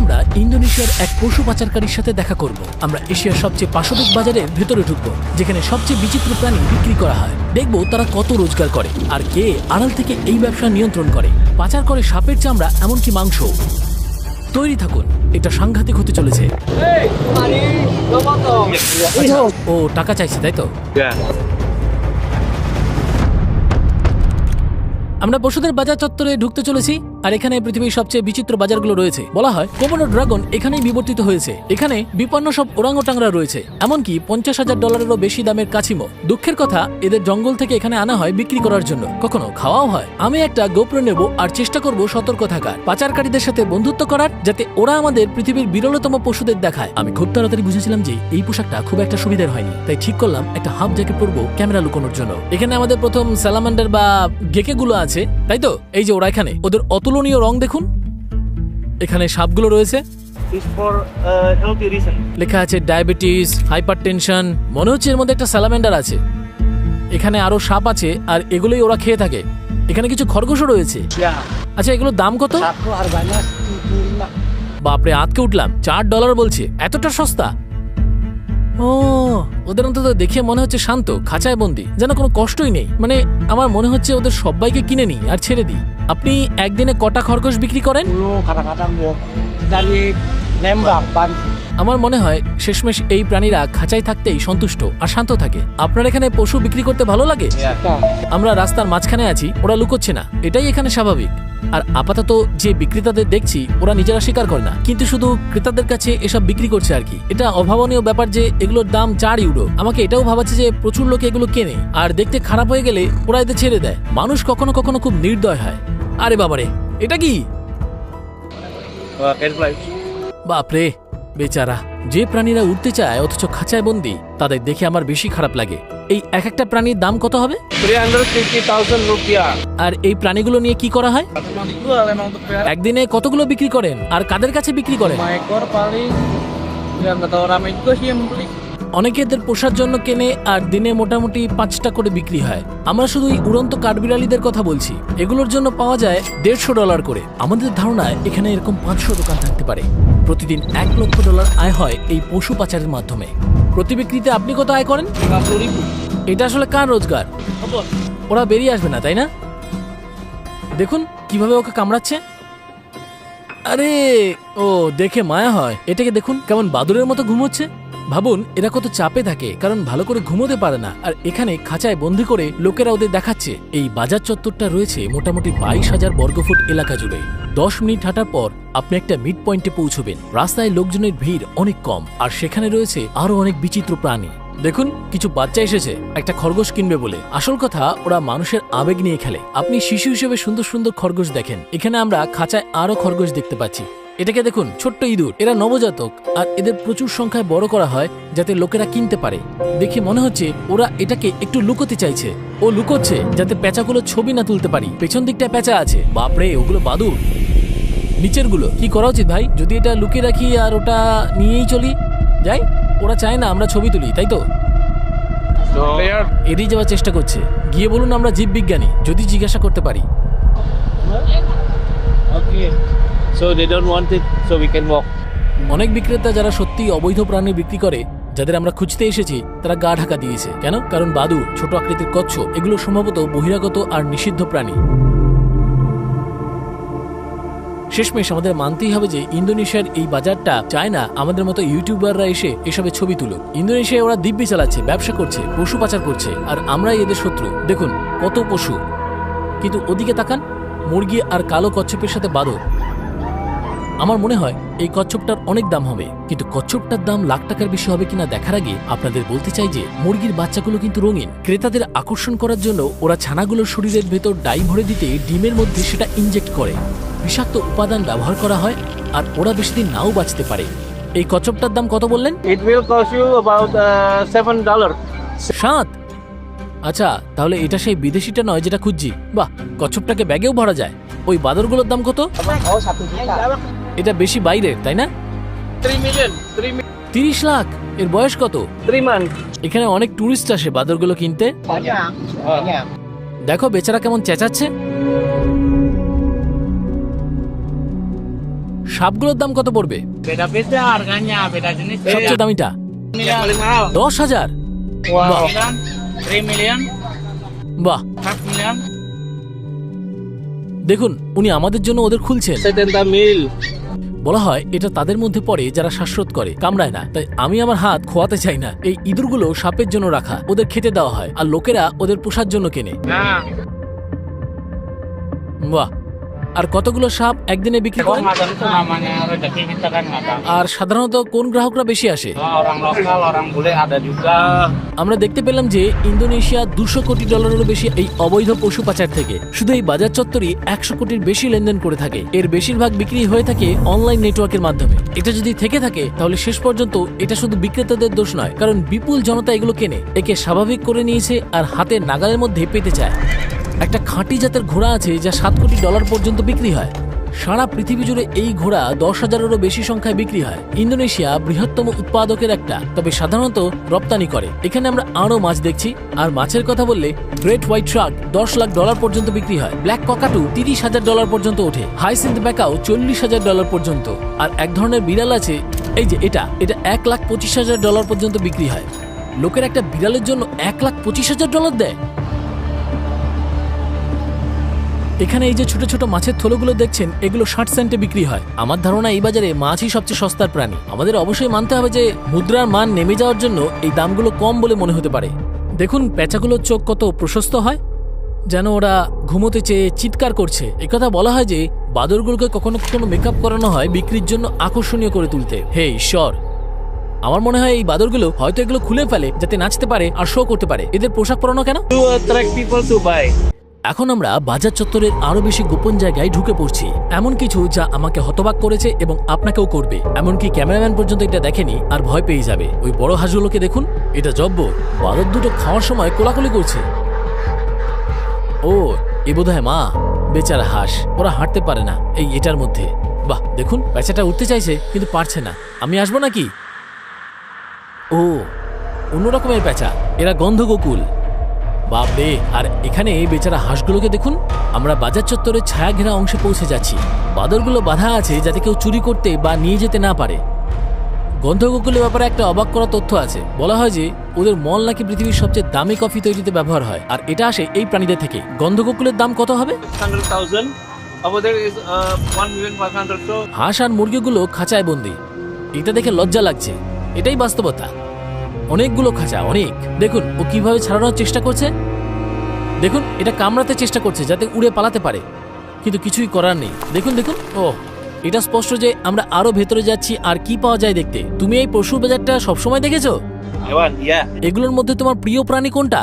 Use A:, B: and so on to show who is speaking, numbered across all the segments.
A: আমরা ইন্দোনেশিয়ার এক পশু পাচারকারীর সাথে দেখা করব। আমরা এশিয়ার সবচেয়ে পাশবিক বাজারের ভেতরে ঢুকবো, যেখানে সবচেয়ে বিচিত্র প্রাণী বিক্রি করা হয়। দেখব তারা কত রোজগার করে আর কে আড়াল থেকে এই ব্যবসা নিয়ন্ত্রণ করে। পাচার করে সাপের চামড়া এমনকি মাংস। তৈরি থাকুন, এটা সাংঘাতিক হতে চলেছে। ও, টাকা চাইছে, তাই তো? আমরা পশুদের বাজার চত্বরে ঢুকতে চলেছি। আর এখানে পৃথিবীর সবচেয়ে বিচিত্র বাজারগুলো রয়েছে। বলা হয় কোমোডো ড্রাগন এখানেই বিবর্তিত হয়েছে। এখানে বিপন্ন সব ওরাংওটাংরা রয়েছে, এমনকি পঞ্চাশ হাজার ডলারেরও বেশি দামের কাছিমো। দুঃখের কথা, এদের জঙ্গল থেকে এখানে আনা হয় বিক্রি করার জন্য। কখনো খাওয়াও হয়। আমি একটা গোপ্র নেব আর চেষ্টা করব সতর্ক থাকার। পাচারকারীদের সাথে বন্ধুত্ব করার, যাতে ওরা আমাদের পৃথিবীর বিরলতম পশুদের দেখায়। আমি খুব তাড়াতাড়ি বুঝেছিলাম যে এই পোশাকটা খুব একটা সুবিধার হয়নি। তাই ঠিক করলাম, একটা হাফ জ্যাকেট পরবো ক্যামেরা লুকোনোর জন্য। এখানে আমাদের প্রথম স্যালামান্ডার বা গেকে গুলো আছে, তাই তো? এই যে ওরা এখানে, ওদের অতুলনীয় রং দেখুন। এখানে সাপগুলো রয়েছে।
B: Uh.
A: লেখা আছে ডায়াবেটিস হাইপার টেনশন মনে হচ্ছে এর মধ্যে একটা স্যালামেন্ডার আছে। এখানে আরও সাপ আছে আর এগুলোই ওরা খেয়ে থাকে। এখানে কিছু খরগোশও রয়েছে। আচ্ছা এগুলোর দাম কত. বাপরে আতকে উঠলাম। চার ডলার বলছে। এতটা সস্তা? ও ওদের অন্তত দেখে মনে হচ্ছে শান্ত খাঁচায় বন্দি যেন কোনো কষ্টই নেই। মানে আমার মনে হচ্ছে ওদের সবাইকে কিনে নিই আর ছেড়ে দিই। আপনি একদিনে কটা খরগোশ বিক্রি
B: Ban.
A: আমার মনে হয় শেষমেশ এই প্রাণীরা খাঁচায় থাকতেই সন্তুষ্ট আর শান্ত থাকে। আপনার এখানে পশু বিক্রি করতে ভালো লাগে? আমরা রাস্তার মাঝখানে আছি ওরা লুকোচ্ছে না। এটাই এখানে স্বাভাবিক। আর আপাতত যে বিক্রেতাদের দেখছি ওরা নিজেরা স্বীকার করে না। কিন্তু শুধু ক্রেতাদের কাছে এসব বিক্রি করছে আর কি। এটা অভাবনীয় ব্যাপার যে এগুলোর দাম চার ইউরো। আমাকে এটাও ভাবাচ্ছে যে প্রচুর লোকে এগুলো কেনে। আর দেখতে খারাপ হয়ে গেলে ওরা এতে ছেড়ে দেয়। মানুষ কখনো কখনো খুব নির্দয় হয়। আরে বাবারে এটা কি. বাপরে। বেচারা যে প্রাণীরা উঠতে চায় অথচ খাঁচায় বন্দি তাদের দেখে আমার বেশি খারাপ লাগে। এই এক একটা প্রাণীর দাম কত হবে? আর এই প্রাণীগুলো নিয়ে কি করা হয়. একদিনে কতগুলো বিক্রি করেন? আর কাদের কাছে বিক্রি করেন? অনেকে এদের পোষার জন্য কেনে আর দিনে মোটামুটি পাঁচটা করে বিক্রি হয়। আমরা শুধু এই উড়ন্ত কাঠবিড়ালিদের কথা বলছি। এগুলোর জন্য পাওয়া যায় দেড়শো ডলার করে। আমাদের ধারণায় এখানে এরকম পাঁচশো দোকান থাকতে পারে। প্রতিদিন এক লক্ষ ডলার আয় হয় এই পশু পাচারের মাধ্যমে। প্রতি বিক্রিতে আপনি কত আয় করেন? এটা আসলে কার রোজগার? ওরা বেরিয়ে আসবে না, তাই না? দেখুন কীভাবে ওকে কামড়াচ্ছে। আরে, ও দেখে মায়া হয়। এটাকে দেখুন কেমন বাদুরের মতো ঘুমোচ্ছে। ভাবুন, এরা কত চাপে থাকে, কারণ ভালো করে ঘুমোতে পারে না, আর এখানে খাঁচায় বন্দি করে লোকেরা ওদের দেখাচ্ছে। এই বাজার চত্বরটা রয়েছে মোটামুটি বাইশ হাজার বর্গফুট এলাকা জুড়ে। দশ মিনিট হাঁটার পর আপনি একটা মিড পয়েন্টে পৌঁছবেন। রাস্তায় লোকজনের ভিড় অনেক কম, আর সেখানে রয়েছে আরও অনেক বিচিত্র প্রাণী। দেখুন, কিছু বাচ্চা এসেছে, একটা খরগোশ কিনবে বলে। আসল কথা, ওরা মানুষের আবেগ নিয়ে খেলে। আপনি শিশু হিসেবে সুন্দর সুন্দর খরগোশ দেখেন। এখানে আমরা খাঁচায় আরও খরগোশ দেখতে পাচ্ছি। এটাকে দেখুন ছোট্ট ইঁদুর। এরা নবজাতক আর এদের প্রচুর সংখ্যায় বড় করা হয় যাতে লোকেরা কিনতে পারে। দেখে মনে হচ্ছে ওরা এটাকে একটু লুকোতে চাইছে। ও লুকোচ্ছে যাতে পেঁচাগুলো ছবি না তুলতে পারি। পেছন দিকটা পেঁচা আছে। বাপরে ওগুলো বাদুর নিচেরগুলো কি করা উচিত ভাই? যদি এটা লুকিয়ে রাখি আর ওটা নিয়েই চলি? যাই ওরা চায় না আমরা ছবি তুলি তাই তো? এড়িয়ে যাওয়ার চেষ্টা করছে। গিয়ে বলুন আমরা জীববিজ্ঞানী যদি জিজ্ঞাসা করতে পারি.
B: Don't want it, so we can walk.
A: অনেক বিক্রেতা যারা সত্যি অবৈধ প্রাণী বিক্রি করে যাদের আমরা খুঁজতে এসেছি তারা গা ঢাকা দিয়েছে। কেন? কারণ বাদুর ছোট আকৃতির কচ্ছপ এগুলো সম্ভবত বহিরাগত আর নিষিদ্ধ প্রাণী। শেষমেশ আমাদের মানতেই হবে যে ইন্দোনেশিয়ার এই বাজারটা চায় না আমাদের মতো ইউটিউবাররা এসে এসবে ছবি তুলুক। ইন্দোনেশিয়ায় ওরা দিব্যি চালাচ্ছে ব্যবসা করছে পশু পাচার করছে আর আমরাই এদের শত্রু। দেখুন কত পশু। কিন্তু ওদিকে তাকান মুরগি আর কালো কচ্ছপের সাথে বাদর আমার মনে হয় এই কচ্ছপটার অনেক দাম হবে। কিন্তু কচ্ছপটার দাম লাখ টাকার বেশি হবে কিনা দেখার আগে আপনাদের বলতে চাই যে মুরগির বাচ্চাগুলো কিন্তু রঙিন। ক্রেতাদের আকর্ষণ করার জন্য ওরা ছানাগুলোর শরীরের ভেতর ডাই ভরে দিতে ডিমের মধ্যে সেটা ইনজেক্ট করে। বিষাক্ত উপাদান ব্যবহার করা হয় আর ওরা বেশি দিন নাও বাঁচতে পারে। এই কচ্ছপটার দাম কত বললেন?
B: It will cost you about uh, seven dollar.
A: সাত? আচ্ছা তাহলে এটা সেই বিদেশিটা নয় যেটা খুঁজছি। বাহ কচ্ছপটাকে ব্যাগেও ভরা যায়। ওই বাদরগুলোর দাম কত. এটা বেশি বাইরে তাই না? তিরিশ লাখ এর বয়স কত? এখানে অনেক টুরিস্ট আসে বাদরগুলো কিনতে। দেখো বেচারা কেমন চেঁচাচ্ছে। সাপগুলোর দাম কত পড়বে? সবচেয়ে দামিটা? দশ হাজার? বাহ। দেখুন উনি আমাদের জন্য ওদের খুলছেন। বলা হয় এটা তাদের মধ্যে পড়ে যারা শ্বাসরোধ করে কামড়ায় না। তাই আমি আমার হাত খোয়াতে চাই না। এই ইঁদুরগুলো সাপের জন্য রাখা ওদের খেতে দেওয়া হয়। আর লোকেরা ওদের পোষার জন্য কেনে। বাহ! আর কতগুলো সাপ একদিনে বিক্রি করেন
B: tahu.
A: আর সাধারণত কোন গ্রাহকরা বেশি আসে?
B: juga.
A: আমরা দেখতে পেলাম যে ইন্দোনেশিয়া দুশো কোটি ডলারেরও বেশি এই অবৈধ পশু পাচার থেকে। শুধু এই বাজার চত্বরই একশো কোটির বেশি লেনদেন করে থাকে। এর বেশিরভাগ বিক্রি হয়ে থাকে অনলাইন নেটওয়ার্কের মাধ্যমে। এটা যদি থেকে থাকে তাহলে শেষ পর্যন্ত এটা শুধু বিক্রেতাদের দোষ নয় কারণ বিপুল জনতা এগুলো কেনে। একে স্বাভাবিক করে নিয়েছে আর হাতের নাগালের মধ্যে পেতে চায়। একটা খাঁটি জাতের ঘোড়া আছে যা সাত কোটি ডলার পর্যন্ত বিক্রি হয়। সারা পৃথিবী জুড়ে এই ঘোড়া দশ হাজারেরও বেশি সংখ্যায় বিক্রি হয়। ইন্দোনেশিয়া বৃহত্তম উৎপাদকের একটা, তবে সাধারণত রপ্তানি করে। এখানে আমরা আরও মাছ দেখছি। আর মাছের কথা বললে গ্রেট হোয়াইট শার্ক দশ লাখ ডলার পর্যন্ত বিক্রি হয়। ব্ল্যাক ককাটু তিরিশ হাজার ডলার পর্যন্ত ওঠে। হাইসিন্থ ব্যাকাও চল্লিশ হাজার ডলার পর্যন্ত। আর এক ধরনের বিড়াল আছে, এই যে এটা এটা এক লাখ পঁচিশ হাজার ডলার পর্যন্ত বিক্রি হয়। লোকের একটা বিড়ালের জন্য এক লাখ পঁচিশ হাজার ডলার দেয়। এখানে এই যে ছোট ছোট মাছের থলোগুলো দেখছেন, এগুলো ষাট সেন্টে বিক্রি হয়। আমার ধারণা এই বাজারে মাছই সবচেয়ে সস্তার প্রাণী। আমাদের অবশ্যই মানতে হবে যে, মুদ্রার মান নেমে যাওয়ার জন্য এই দামগুলো কম বলে মনে হতে পারে। দেখুন পেঁচাগুলোর চোখ কত প্রশস্ত হয়, যেন ওরা ঘুমোতে চেয়ে চিৎকার করছে। একথা বলা হয় যে, বাদরগুলোকে কখনো কখনো মেকআপ করানো হয় বিক্রির জন্য আকর্ষণীয় করে তুলতে। হে ঈশ্বর! আমার মনে হয় এই বাদরগুলো হয়তো এগুলো খুলে ফেলে, যাতে নাচতে পারে আর শো করতে পারে। এদের পোশাক পরানো কেন? এখন আমরা বাজার চত্বরের আরও বেশি গোপন জায়গায় ঢুকে পড়ছি। এমন কিছু যা আমাকে হতবাক করেছে এবং আপনাকেও করবে। এমনকি ক্যামেরাম্যান পর্যন্ত এটা দেখেনি আর ভয় পেয়ে যাবে। ওই বড় হাঁসগুলোকে দেখুন, এটা জব্বর বাদর দুটো খাওয়ার সময় কোলাকুলি করছে। ও, এ বোধহয় মা, বেচারা হাঁস। ওরা হাঁটতে পারে না এই এটার মধ্যে। বাহ, দেখুন, বেচাটা উঠতে চাইছে, কিন্তু পারছে না। আমি আসব নাকি? ও, অন্য রকমের পেঁচা এরা গন্ধগোকুল। বাপরে আর এখানে এই বেচারা হাঁসগুলোকে দেখুন। আমরা বাজার চত্বরের ছায়া ঘেরা অংশে পৌঁছে যাচ্ছি। বাদরগুলো বাধা আছে যাতে কেউ চুরি করতে বা নিয়ে যেতে না পারে। গন্ধগোকুলের ব্যাপারে একটা অবাক করা তথ্য আছে। বলা হয় যে ওদের মল নাকি পৃথিবীর সবচেয়ে দামি কফি তৈরিতে ব্যবহার হয়। আর এটা আসে এই প্রাণীদের থেকে। গন্ধগোকুলের দাম কত হবে?
B: 600,000. Over there is uh, 1 million 500. So
A: হাঁস আর মুরগিগুলো খাঁচায় বন্দি। এটা দেখে লজ্জা লাগছে। এটাই বাস্তবতা। অনেকগুলো খাঁচা অনেক। দেখুন ও কীভাবে ছাড়ানোর চেষ্টা করছে? দেখুন এটা কামড়াতে চেষ্টা করছে যাতে উড়ে পালাতে পারে। কিন্তু কিছুই করার নেই। দেখুন দেখুন ও এটা স্পষ্ট যে আমরা আরও ভেতরে যাচ্ছি আর কি পাওয়া যায় দেখতে। তুমি এই পশু বাজারটা সবসময় দেখেছ? এগুলোর মধ্যে তোমার প্রিয় প্রাণী কোনটা.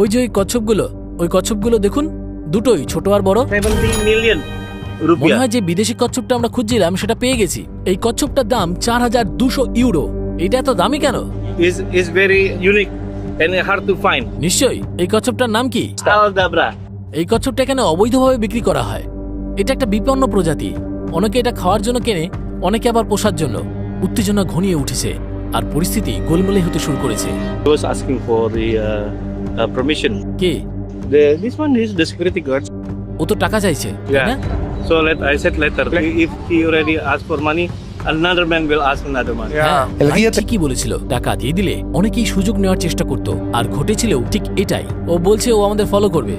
A: ওই যে ওই কচ্ছপগুলো ওই কচ্ছপগুলো দেখুন দুটোই ছোট আর বড়।
B: 70
A: মনে হয় যে বিদেশি কচ্ছপটা আমরা খুঁজছিলাম সেটা পেয়ে গেছি। এই কচ্ছপটার দাম চার হাজার দুশো ইউরো। এটা এত দামি কেন?
B: Is is very unique and hard to find
A: নিশ্চয়ই। এই কচ্ছপটার নাম কি? এই কচ্ছপটা এখানে অবৈধভাবে বিক্রি করা হয়? এটা একটা বিপন্ন প্রজাতি। অনেকে এটা খাওয়ার জন্য কেনে অনেকে আবার পোষার জন্য। উত্তেজনা ঘনিয়ে উঠেছে আর পরিস্থিতি গোলমেলে হতে শুরু করেছে।
B: আস্কিং ফর দি পারমিশন
A: কে? ও তো টাকা চাইছে
B: another man will ask another money.
A: হ্যাঁ ভাই ঠিকই বলেছিল টাকা দিয়ে দিলে অনেকেই সুযোগ নেওয়ার চেষ্টা করত আর ঘটেছিল ঠিক এটাই। ও বলছে ও আমাদের ফলো করবে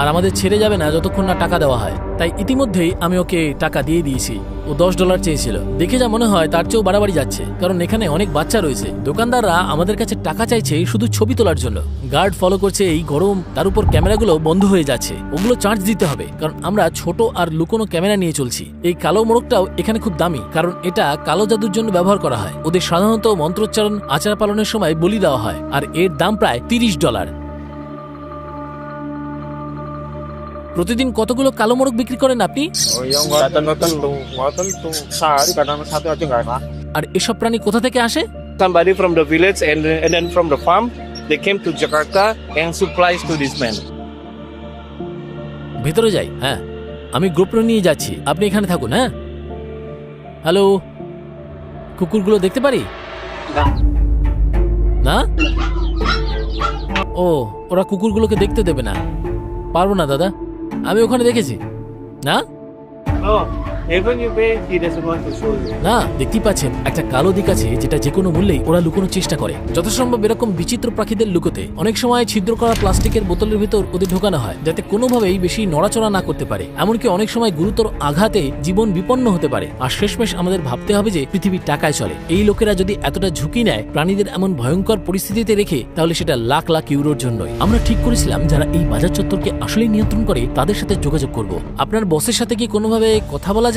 A: আর আমাদের ছেড়ে যাবে না যতক্ষণ না টাকা দেওয়া হয়। তাই ইতিমধ্যেই আমি ওকে টাকা দিয়ে দিয়েছি। ও দশ ডলার চেয়েছিল। দেখে যা মনে হয় তার চেয়েও বাড়াবাড়ি যাচ্ছে। কারণ এখানে অনেক বাচ্চা রয়েছে। দোকানদাররা আমাদের কাছে টাকা চাইছে শুধু ছবি তোলার জন্য। গার্ড ফলো করছে এই গরম, তার উপর ক্যামেরাগুলো বন্ধ হয়ে যাচ্ছে। ওগুলো চার্জ দিতে হবে, কারণ আমরা ছোট আর লুকোনো ক্যামেরা নিয়ে চলছি। এই কালো মোড়কটাও এখানে খুব দামি, কারণ এটা কালো জাদুর জন্য ব্যবহার করা হয়। ওদের সাধারণত মন্ত্রোচ্চারণ, আচার পালনের সময় বলি দেওয়া হয়। আর এর দাম প্রায় তিরিশ ডলার। প্রতিদিন কতগুলো কালো মোরগ বিক্রি করেন আপনি? আর এসব প্রাণী কোথা থেকে আসে?
B: Somebody from the village and, and then from the farm they came to jakarta and supplies to this man.
A: ভিতরে যাই হ্যাঁ। আমি গ্রুপ নিয়ে যাচ্ছি আপনি এখানে থাকুন হ্যাঁ? হ্যালো কুকুরগুলো দেখতে পারি? না? ও ওরা কুকুরগুলোকে দেখতে দেবে না। পারব না দাদা? আমি ওখানে দেখেছি। না? না, দেখতেই পাচ্ছেন, একটা কালো দিক আছে যেটা যে কোনো মূল্যেই ওরা লুকোনোর চেষ্টা করে। যথাসম্ভব এরকম বিচিত্র পাখিদের লুকোতে অনেক সময় ছিদ্র করা প্লাস্টিকের বোতলের ভিতর ওদের ঢোকানো হয়, যাতে কোনোভাবেই বেশি নড়াচড়া না করতে পারে। এমনকি অনেক সময় গুরুতর আঘাতে জীবন বিপন্ন হতে পারে। আর শেষমেশ আমাদের ভাবতে হবে যে পৃথিবী টাকায় চলে। এই লোকেরা যদি এতটা ঝুঁকি নেয় প্রাণীদের এমন ভয়ঙ্কর পরিস্থিতিতে রেখে, তাহলে সেটা লাখ লাখ ইউরোর জন্যই। আমরা ঠিক করেছিলাম যারা এই বাজার চত্বরকে আসলেই নিয়ন্ত্রণ করে, তাদের সাথে যোগাযোগ করব। আপনার বসের সাথে কি কোনোভাবে কথা বলা যায়?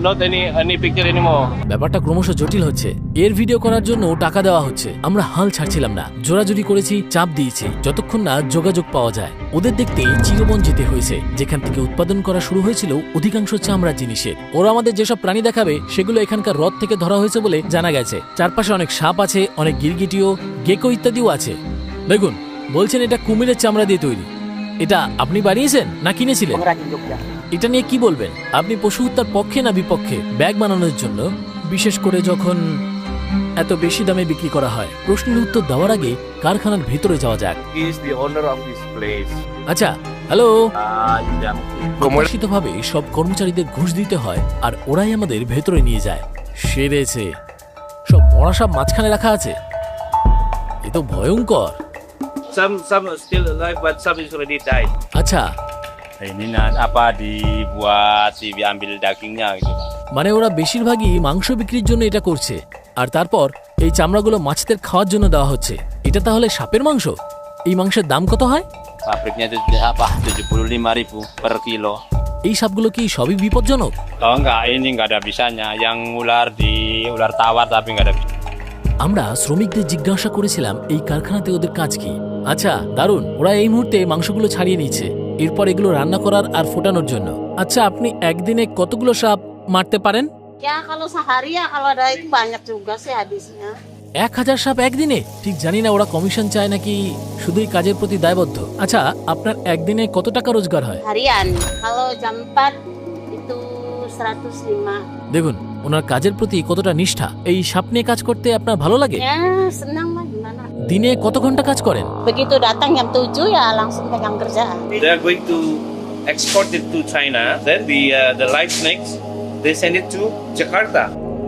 B: Not any any picture anymore.
A: ব্যাপারটা ক্রমশ জটিল হচ্ছে। এর ভিডিও করার জন্য টাকা দেওয়া হচ্ছে। আমরা হাল ছাড়ছিলাম না। জোরাজুরি করেছি চাপ দিয়েছি। যতক্ষণ না যোগাযোগ পাওয়া যায়। ওদের দেখতে চিরবন যেতে হয়েছে। যেখান থেকে উৎপাদন করা শুরু হয়েছিল অধিকাংশ চামড়া জিনিসের। ওরা আমাদের যেসব প্রাণী দেখাবে সেগুলো এখানকার হ্রদ থেকে ধরা হয়েছে বলে জানা গেছে। চারপাশে অনেক সাপ আছে অনেক গিরগিটিও গেকো ইত্যাদিও আছে। দেখুন বলছেন এটা কুমিরের চামড়া দিয়ে তৈরি। এটা আপনি বানিয়েছেন না কিনেছিলেন. এটা নিয়ে কি বলবেন? আপনি পশু হত্যার পক্ষে না বিপক্ষে ব্যাগ বানানোর জন্য? বিশেষ করে যখন এত বেশি দামে বিক্রি করা হয়। প্রশ্নের উত্তর দেওয়ার আগে কারখানার ভেতরে যাওয়া যাক. আচ্ছা হ্যালো? প্রকাশিতভাবে সব কর্মচারীদের ঘুষ দিতে হয় আর ওরাই আমাদের ভেতরে নিয়ে যায়। সেরেছে সব মরা সব মাঝখানে রাখা আছে। এ তো ভয়ঙ্কর. আচ্ছা
C: ini apa dibuat si diambil dagingnya gitu. Pak.
A: মানে ওরা বেশিরভাগই মাংস বিক্রির জন্য এটা করছে। আর তারপর এই চামড়াগুলো মাছদের খাওয়ার জন্য দেওয়া হচ্ছে। এটা তাহলে সাপের মাংস? এই মাংসের দাম কত হয়?
C: Pabriknya itu apa? 75.000 per kilo
A: এই সাপগুলো কি সবই বিপজ্জনক?
C: Oh enggak ini enggak ada bisanya yang ular di ular tawar tapi enggak ada
A: আমরা শ্রমিকদের জিজ্ঞাসা করেছিলাম এই কারখানাতে ওদের কাজ কি? আচ্ছা দারুণ। ওরা এই মুহূর্তে মাংসগুলো ছাড়িয়ে নিচ্ছে এরপর এগুলো রান্না করার আর ফোটানোর জন্য আচ্ছা আপনি একদিনে কতগুলো সাপ মারতে পারেন. এক হাজার সাপ একদিনে ঠিক জানি না ওরা কমিশন চায় নাকি শুধুই কাজের প্রতি দায়বদ্ধ আচ্ছা আপনার একদিনে কত টাকা রোজগার হয়
D: Harian. Kalau jam 4 itu 105.
A: দেখুন ওনার কাজের প্রতি কতটা নিষ্ঠা? এই সাপ নিয়ে কাজ করতে আপনার ভালো লাগে? দিনে কত ঘণ্টা কাজ করেন?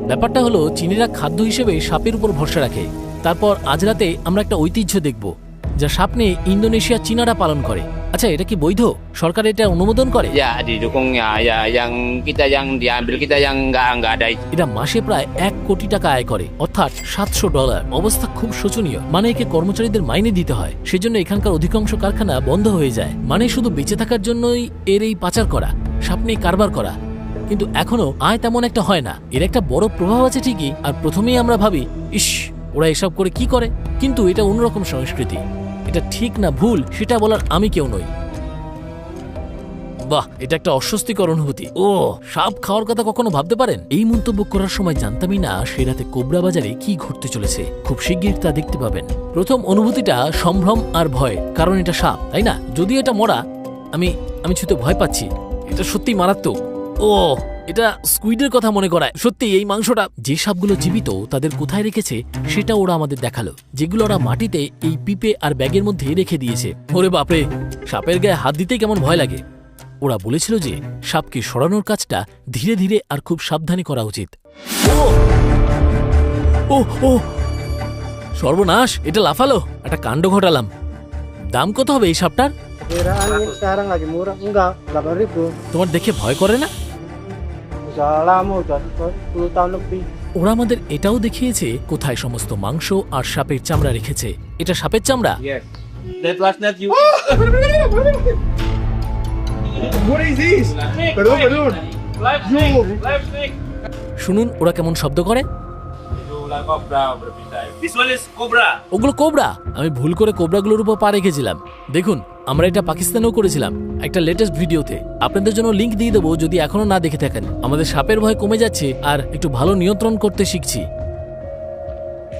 A: ব্যাপারটা হলো চীনেরা খাদ্য হিসেবে সাপের উপর ভরসা রাখে। তারপর আজ রাতে আমরা একটা ঐতিহ্য দেখব যা সাপ নিয়ে ইন্দোনেশিয়া চীনারা পালন করে। আচ্ছা এটা কি বৈধ? সরকার এটা অনুমোদন করে?
C: ya didukungnya ya yang kita yang diambil kita yang enggak enggak ada itu
A: এরা মাসে প্রায় এক কোটি টাকা আয় করে অর্থাৎ সাতশো ডলার। অবস্থা খুব শোচনীয়। মানে একে কর্মচারীদের মাইনে দিতে হয়। সেজন্য এখানকার অধিকাংশ কারখানা বন্ধ হয়ে যায়। মানে শুধু বেঁচে থাকার জন্যই এর এই পাচার করা সাপ নিয়ে কারবার করা। কিন্তু এখনও আয় তেমন একটা হয় না। এর একটা বড় প্রভাব আছে ঠিকই আর প্রথমেই আমরা ভাবি ইস ওরা এসব করে কি করে? কিন্তু এটা অন্যরকম সংস্কৃতি। এটা ঠিক না ভুল, সেটা বলার আমি কেউ নই। বাহ, এটা একটা অস্বস্তিকর অনুভূতি। ও, সাপ খাওয়ার কথা কখনো ভাবতে পারেন? এই মন্তব্য করার সময় জানতামই না সে রাতে কোবরা বাজারে কি ঘটতে চলেছে। খুব শিগগির তা দেখতে পাবেন। প্রথম অনুভূতিটা সম্ভ্রম আর ভয়, কারণ এটা সাপ, তাই না? যদি এটা মরা, আমি আমি ছুতে ভয় পাচ্ছি। এটা সত্যি মারাত্মক। ও এটা স্কুইডের কথা মনে করায়। সত্যি এই মাংসটা যে সাপগুলো জীবিত তাদের কোথায় রেখেছে সেটা ওরা আমাদের দেখাল যেগুলো ওরা মাটিতে এই পিপে আর ব্যাগের মধ্যে রেখে দিয়েছে। ওরে বাপরে সাপের গায়ে হাত দিতেই কেমন ভয় লাগে। ওরা বলেছিল যে সাপকে সরানোর কাজটা ধীরে ধীরে আর খুব সাবধানে করা উচিত। ও ও সর্বনাশ এটা লাফালো একটা কাণ্ড ঘটালাম। দাম কত হবে এই সাপটার?
E: Kiraan ini sekarang lagi murah. Enggak, 8.000.
A: তোমার দেখে ভয় করে না? ওরা আমাদের এটাও দেখিয়েছে কোথায় সমস্ত মাংস আর সাপের চামড়া রেখেছে। এটা সাপের চামড়া? শুনুন ওরা কেমন শব্দ করে? ওগুলো কোবরা আমি ভুল করে কোবরাগুলোর উপর পা রেখেছিলাম। দেখুন, আমরা এটা পাকিস্তানেও করেছিলাম একটা লেটেস্ট ভিডিওতে। আপনাদের জন্য লিংক দিয়ে দেবো, যদি এখনও না দেখে থাকেন। আমাদের সাপের ভয় কমে যাচ্ছে আর একটু ভালো নিয়ন্ত্রণ করতে শিখছি।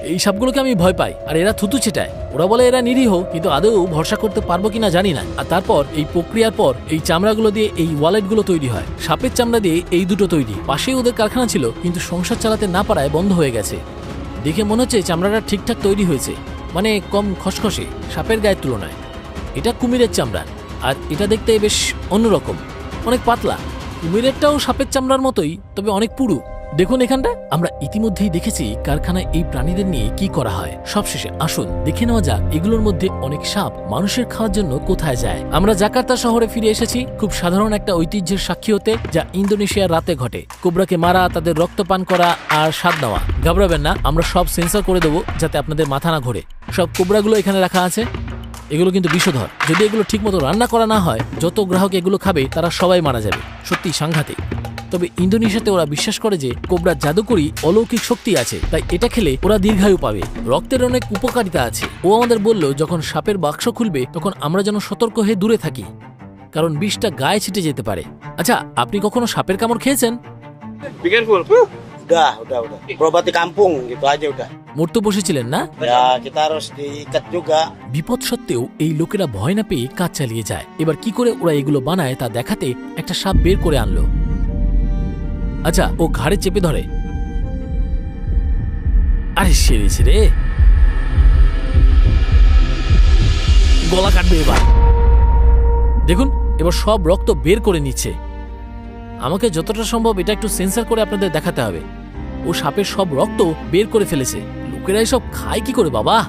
A: এই সাপগুলোকে আমি ভয় পাই, আর এরা থুতু ছেটায়। ওরা বলে এরা নিরীহ, কিন্তু আদৌ ভরসা করতে পারব কিনা জানি না। আর তারপর, এই প্রক্রিয়ার পর, এই চামড়াগুলো দিয়ে এই ওয়ালেটগুলো তৈরি হয়। সাপের চামড়া দিয়ে এই দুটো তৈরি। পাশেই ওদের কারখানা ছিল, কিন্তু সংসার চালাতে না পারায় বন্ধ হয়ে গেছে। দেখে মনে হচ্ছে চামড়াটা ঠিকঠাক তৈরি হয়েছে। মানে কম খসখসে, সাপের গায়ের তুলনায়। এটা কুমিরের চামড়া, আর এটা দেখতে বেশ অন্যরকম। অনেক পাতলা। কুমিরেরটাও সাপের চামড়ার মতোই, তবে অনেক পুরু। দেখুন এখানটা। আমরা ইতিমধ্যেই দেখেছি কারখানায় এই প্রাণীদের নিয়ে কি করা হয়। সবশেষে আসুন, দেখে নেওয়া যাক এগুলোর মধ্যে অনেক সাপ মানুষের খাওয়ার জন্য কোথায় যায়। আমরা জাকার্তা শহরে ফিরে এসেছি খুব সাধারণ একটা ঐতিহ্যের সাক্ষী হতে, যা ইন্দোনেশিয়ার রাতে ঘটে। কোবরাকে মারা, তাদের রক্ত পান করা আর স্বাদ নেওয়া। ঘাবড়াবেন না, আমরা সব সেন্সর করে দেবো যাতে আপনাদের মাথা না ঘোরে। সব কোবরাগুলো এখানে রাখা আছে। এগুলো কিন্তু বিষধর। যদি এগুলো ঠিকমতো রান্না করা না হয়, যত গ্রাহক এগুলো খাবে, তারা সবাই মারা যাবে। সত্যি সাংঘাতিক। তবে ইন্দোনেশিয়াতে ওরা বিশ্বাস করে যে কোবরার জাদুকরি অলৌকিক শক্তি আছে তাই এটা খেলে ওরা দীর্ঘায়ু পাবে রক্তের অনেক উপকারিতা আছে ও আমাদের বলল যখন সাপের বাক্স খুলবে তখন আমরা যেন সতর্ক হয়ে দূরে থাকি কারণ বিষটা গায়ে ছিটে যেতে পারে আচ্ছা আপনি কখনো সাপের কামড় খেয়েছেন
B: Be.
F: Udah, udah, udah. Berobat di kampung gitu aja udah.
A: মরতে বসেছিলেন না
F: Ya kita harus diikat juga.
A: বিপদ সত্ত্বেও এই লোকেরা ভয় না পেয়ে কাজ চালিয়ে যায় এবার কি করে ওরা এগুলো বানায় তা দেখাতে একটা সাপ বের করে আনলো আচ্ছা ও ঘাড়ে চেপে ধরে। আরে সেরেছে রে। গলা কাটবে এবার। দেখুন, এবার সব রক্ত বের করে নিচ্ছে। আমাকে যতটা সম্ভব এটা একটু সেন্সার করে আপনাদের দেখাতে হবে। ও সাপের সব রক্ত বের করে ফেলেছে। লোকেরা এসব খায় কি করে বাবা?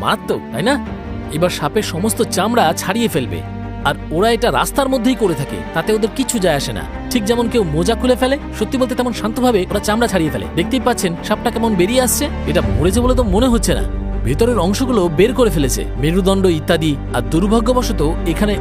A: মারাত্মক, তাই না? এবার সাপের সমস্ত চামড়া ছাড়িয়ে ফেলবে। আর ওরা এটা রাস্তার মধ্যেই করে থাকে, তাতে ওদের কিছু যায় আসে না। ঠিক যেমন কেউ মোজা খুলে ফেলে, সত্যি বলতে তেমন শান্তভাবে ওরা চামড়া ছাড়িয়ে ফেলে। দেখতেই পাচ্ছেন, সাপটা কেমন বেরিয়ে আসছে, এটা মরেছে বলে তো মনে হচ্ছে না। ভেতরের অংশগুলো বের করে ফেলেছে, মেরুদণ্ড ইত্যাদি, আর দুর্ভাগ্যবশত এখানে